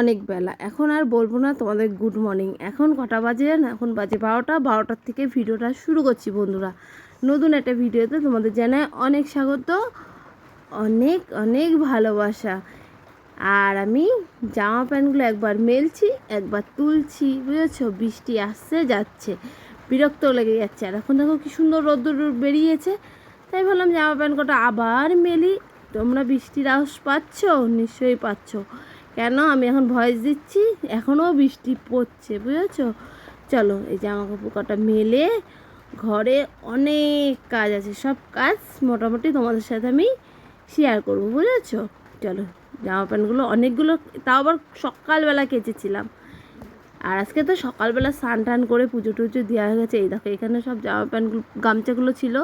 অনেক বেলা। এখন আর বলব না তোমাদের গুড মর্নিং এখন কটা বাজে না এখন বাজে বারোটা। বারোটার থেকে ভিডিওটা শুরু করছি বন্ধুরা। নতুন একটা ভিডিওতে তোমাদের জানায় অনেক স্বাগত, অনেক অনেক ভালোবাসা। আর আমি জামা প্যান্টগুলো একবার মেলছি, একবার তুলছি, বুঝেছ? বৃষ্টি আসছে, যাচ্ছে। বিরক্ত লেগে যাচ্ছে। আর এখন দেখো কি সুন্দর রোদ্দুর বেরিয়েছে। তাই ভাবলাম জামা প্যান্ট কটা আবার মেলি। তোমরা বৃষ্টির আওয়াজ পাচ্ছ? নিশ্চয়ই পাচ্ছ। কেন আমি এখন ভয়েস দিচ্ছি? এখনও বৃষ্টি পড়ছে, বুঝেছ? চলো, এই জামা কাপড় কটা মেলে, ঘরে অনেক কাজ আছে। সব কাজ মোটামুটি তোমাদের সাথে আমি শেয়ার করব, বুঝেছ? চলো, জামা প্যান্টগুলো অনেকগুলো, তাও আবার সকালবেলা কেচেছিলাম। আর আজকে তো সকালবেলা স্নান টান করে পুজো টুজো দেওয়া হয়ে গেছে। এই দেখো, এখানে সব জামা প্যান্টগুলো, গামছাগুলো ছিল।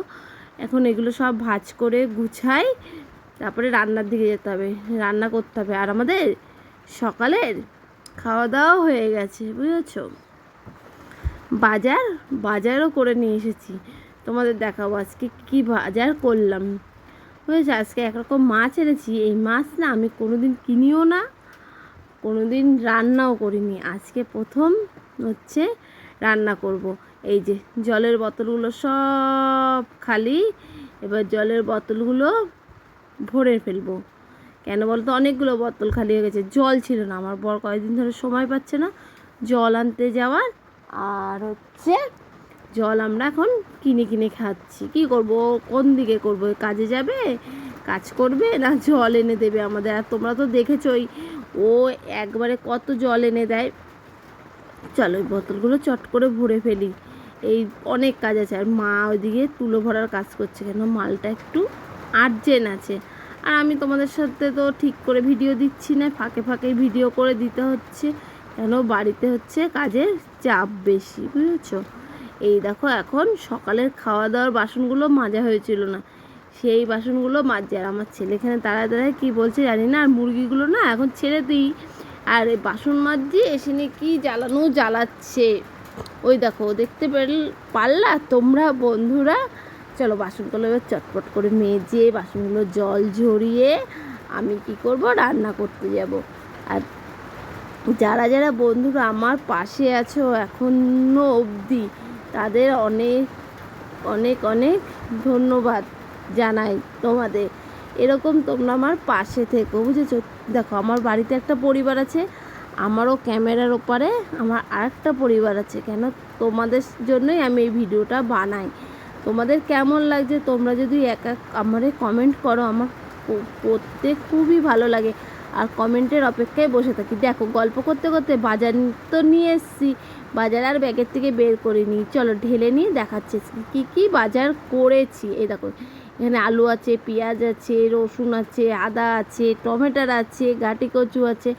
এখন এগুলো সব ভাজ করে গুছাই, তারপরে রান্নার দিকে যেতে হবে। রান্না করতে হবে। আর আমাদের সকালের খাওয়া দাওয়া হয়ে গেছে, বুঝেছ? বাজার? বাজারও করে নিয়ে এসেছি। তোমাদের দেখাবো আজকে কি বাজার করলাম। বুঝেছ? আজকে একরকম মাছ এনেছি। এই মাছ না আমি কোনোদিন কিনিও না, কোনোদিন রান্নাও করিনি। আজকে প্রথম হচ্ছে রান্না করব। এই যে জলের বোতলগুলো সব খালি, এবার জলের বোতলগুলো ভরে ফেলব। কেন বলতো? অনেকগুলো বোতল খালি হয়ে গেছে। জল ছিল না আমার বর কয়েকদিন ধরে সময় পাচ্ছে না। জল আনতে যাওয়ার। আর হচ্ছে জল আমরা এখন কিনে কিনে খাচ্ছি। কি করব? কোন দিকে করব? কাজে যাবে? কাজ করবে? না জল এনে দেবে আমাদের? আর তোমরা তো দেখেছই, ও একবারে কত জল এনে দেয়। চলো ওই বোতলগুলো চট করে ভরে ফেলি। এই অনেক কাজ আছে। আর মা ওইদিকে তুলো ভরার কাজ করছে কেন? মালটা একটু আর্জেন্ট আছে। আর আমি তোমাদের সাথে তো ঠিক করে ভিডিও দিচ্ছি না, ফাঁকে ফাঁকে ভিডিও করে দিতে হচ্ছে। কেন? বাড়িতে হচ্ছে কাজের চাপ বেশি, বুঝেছ? এই দেখো, এখন সকালের খাওয়া দাওয়ার বাসনগুলো মাজা হয়েছিল না। সেই বাসনগুলো মাজছে। আর আমার ছেলে এখানে দাঁড়ায় দাঁড়ায় কী বলছে জানি না, আর মুরগিগুলো না এখন ছেড়ে দিই। আর এই বাসন মাজছি, এসে নিয়ে কী জ্বালানো জ্বালাচ্ছে। ওই দেখো, দেখতে পেল- পারলা? তোমরা বন্ধুরা চলো বাসনগুলো এবার চটপট করে মেজে বাসনগুলো জল ঝরিয়ে আমি কি করব? রান্না করতে যাব। আর যারা যারা বন্ধুরা আমার পাশে আছো এখনও অবধি, তাদের অনেক অনেক অনেক ধন্যবাদ জানাই তোমাদের। এরকম তোমরা আমার পাশে থেকো, বুঝেছ? দেখো, আমার বাড়িতে একটা পরিবার আছে, আমারও ক্যামেরার ওপারে আমার আরেকটা পরিবার আছে। কেন? তোমাদের জন্যই আমি এই ভিডিওটা বানাই। তোমাদের কেমন লাগছে? তোমরা যদি এক এক আমারে কমেন্ট করো, আমার পড়তে খুবই ভালো লাগে। আর কমেন্টের অপেক্ষায় বসে থাকি। দেখো, গল্প করতে করতে বাজার তো নিয়ে এসেছি। বাজার আর ব্যাগের থেকে বের করে নিই চলো ঢেলে নিয়ে দেখাচ্ছে কি কি বাজার করেছি। এই দেখো, এখানে আলু আছে, পেঁয়াজ আছে, রসুন আছে, আদা আছে, টমেটোর আছে, গাটি কচু আছে।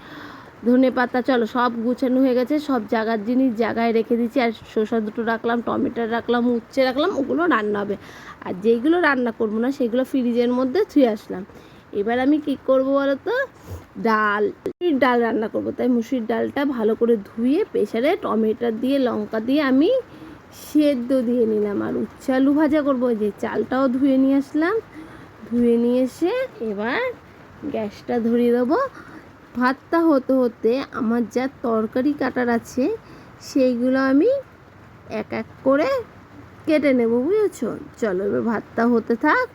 ধনে পাতা, চলো সব গুছানো হয়ে গেছে, সব জায়গার জিনিস জায়গায় রেখে দিচ্ছি আর শসা দুটো রাখলাম, টমেটো রাখলাম, উচ্ছে রাখলাম, ওগুলো রান্না হবে। আর যেইগুলো রান্না করব না, সেগুলো ফ্রিজের মধ্যে ধুয়ে আসলাম। এবার আমি কি করব বলো তো? ডাল, মুসুরির ডাল রান্না করব। তাই মুসুরির ডালটা ভালো করে ধুয়ে প্রেশারে টমেটো দিয়ে, লঙ্কা দিয়ে আমি সেদ্ধ দিয়ে নিলাম। আর উচ্ছে আলু ভাজা করব যে চালটাও ধুয়ে নিয়ে আসলাম। ধুয়ে নিয়ে এসে এবার গ্যাসটা ধরিয়ে দেবো। ভাতটা হতে হতে আমার যা তরকারি কাটার আছে, সেইগুলো আমি এক এক করে কেটে নেব, বুঝেছ? চলো এবার ভাতটা হতে থাক,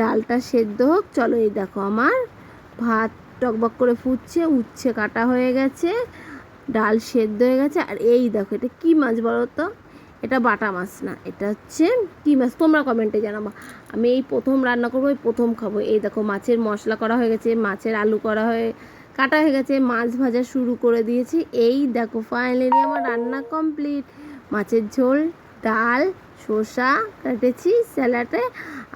ডালটা সেদ্ধ হোক, চলো এই দেখো আমার ভাত টকবক করে ফুটছে, উচ্ছে কাটা হয়ে গেছে, ডাল সেদ্ধ হয়ে গেছে, আর এই দেখো এটা কী মাছ বলো তো? এটা বাটা মাছ না, এটা হচ্ছে কী মাছ? তোমরা কমেন্টে জানাব। আমি এই প্রথম রান্না করব, এই প্রথম খাব। এই দেখো মাছের মশলা করা হয়ে গেছে, মাছের আলু করা হয়ে কাটা হয়ে গেছে, মাছ ভাজা শুরু করে দিয়েছি। এই দেখো ফাইনালি আমার রান্না কমপ্লিট মাছের ঝোল, ডাল, শসা কেটেছি স্যালাডে।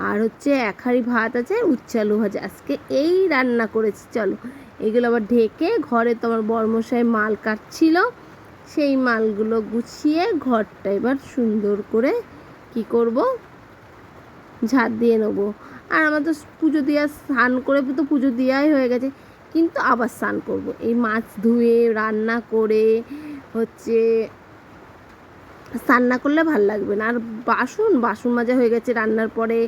আর হচ্ছে এক হাঁড়ি ভাত আছে, উচ্ছে আলু ভাজা। আজকে এই রান্না করেছি, চলো। এগুলো আবার ঢেকে ঘরে তোমার বর্মশাই মাল কাটছিল, সেই মালগুলো গুছিয়ে ঘরটা এবার সুন্দর করে কি করব? ঝাড় দিয়ে নেব। আর আমার তো পুজো দেওয়া স্নান করে তো পুজো দেওয়াই হয়ে গেছে। কিন্তু আবার স্নান করব। এই মাছ ধুয়ে, রান্না করে, হচ্ছে স্নান না করলে ভালো লাগবে না। আর বাসন বাসন মাজা হয়ে গেছে রান্নার পরে,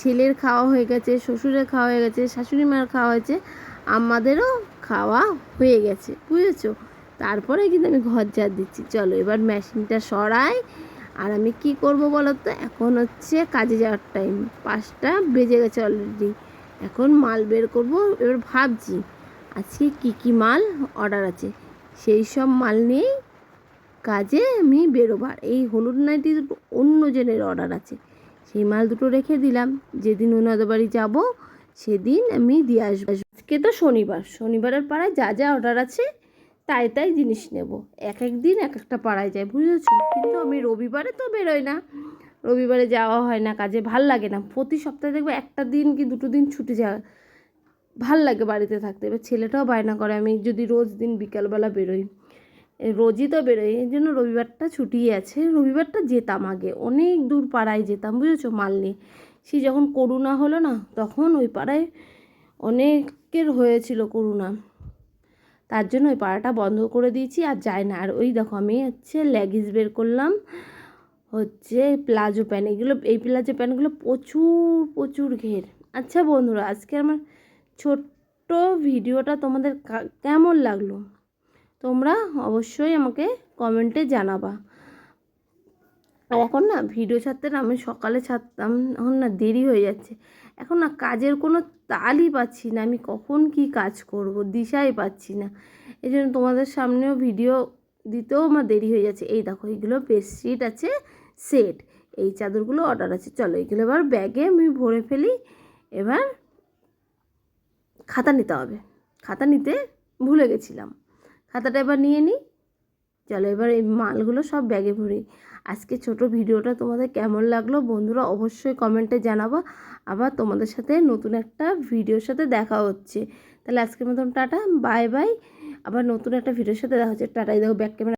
ছেলের খাওয়া হয়ে গেছে, শ্বশুরের খাওয়া হয়ে গেছে শাশুড়ি মার খাওয়া হয়েছে, আমাদেরও খাওয়া হয়ে গেছে, বুঝেছ? তারপরে কিন্তু আমি ঘর ঝাড় দিচ্ছি। চলো এবার মেশিনটা সরাই। আর আমি কি করব বলো তো এখন হচ্ছে কাজে যাওয়ার টাইম পাঁচটা বেজে গেছে অলরেডি এখন মাল বের করব। এবার ভাবছি আজকে কি কি মাল অর্ডার আছে? সেই সব মাল নিয়েই কাজে আমি বেরোবার এই হলুদ নাইটি দুটো অন্য জনের অর্ডার আছে। সেই মাল দুটো রেখে দিলাম। যেদিন ওনাদের বাড়ি যাব, সেদিন আমি দিয়ে আসব। আজকে তো শনিবার। শনিবারের পাড়ায় যা যা অর্ডার আছে, তাই তাই জিনিস নেব। এক এক দিন এক একটা পাড়ায় যায় বুঝেছ? কিন্তু আমি রবিবারে তো বেরোই না। রবিবারে যাওয়া হয় না, কাজে ভালো লাগে না। প্রতি সপ্তাহে দেখবে একটা দিন কি দুটো দিন ছুটি যায়। ভালো লাগে বাড়িতে থাকতে। এবার ছেলেটাও বায়না করে, আমি যদি রোজ দিন বিকালবেলা বেরোই রোজই তো বেরোই এই জন্য রবিবারটা ছুটি আছে, রবিবারটা যেতাম আগে, অনেক দূর পাড়ায় যেতাম, বুঝেছ? মাল নিয়ে সেই যখন করুণা হলো না, তখন ওই পাড়ায় অনেকের হয়েছিল করুণা। তার জন্য ওই পাড়াটা বন্ধ করে দিয়েছি, আর যায় না। আর ওই দেখো, আমি হচ্ছে লেগিস বের করলাম, হচ্ছে প্লাজো প্যান্ট। এগুলো, এই প্লাজো প্যান্টগুলো প্রচুর প্রচুর ঘের। আচ্ছা বন্ধুরা, আজকে আমার ছোট্ট ভিডিওটা তোমাদের কেমন লাগল? তোমরা অবশ্যই আমাকে কমেন্টে জানাবা। আর এখন না, ভিডিও ছাড়তে না আমি সকালে ছাড়তাম, এখন না দেরি হয়ে যাচ্ছে। এখন না কাজের কোনো তালই পাচ্ছি না, আমি কখন কি কাজ করব, দিশাই পাচ্ছি না। এই জন্য তোমাদের সামনেও ভিডিও দিতেও আমার দেরি হয়ে যাচ্ছে। এই দেখো, এইগুলো বেডশিট আছে, সেট। এই চাদরগুলো অর্ডার আছে। চলো, এগুলো এবার ব্যাগে আমি ভরে ফেলি। এবার খাতা নিতে হবে। খাতা নিতে ভুলে গেছিলাম। খাতাটা এবার নিয়ে নিই চলো এবার এই মালগুলো সব ব্যাগে ভরি। আজকে ছোট ভিডিওটা তোমাদের কেমন লাগল বন্ধুরা অবশ্যই কমেন্টে জানাব। আবার তোমাদের সাথে নতুন একটা ভিডিওর সাথে দেখা হচ্ছে। তাহলে আজকের মতন টাটা বাই বাই আবার নতুন একটা ভিডিওর সাথে দেখা হচ্ছে। টাটাই দেখো ব্যাক ক্যামেরা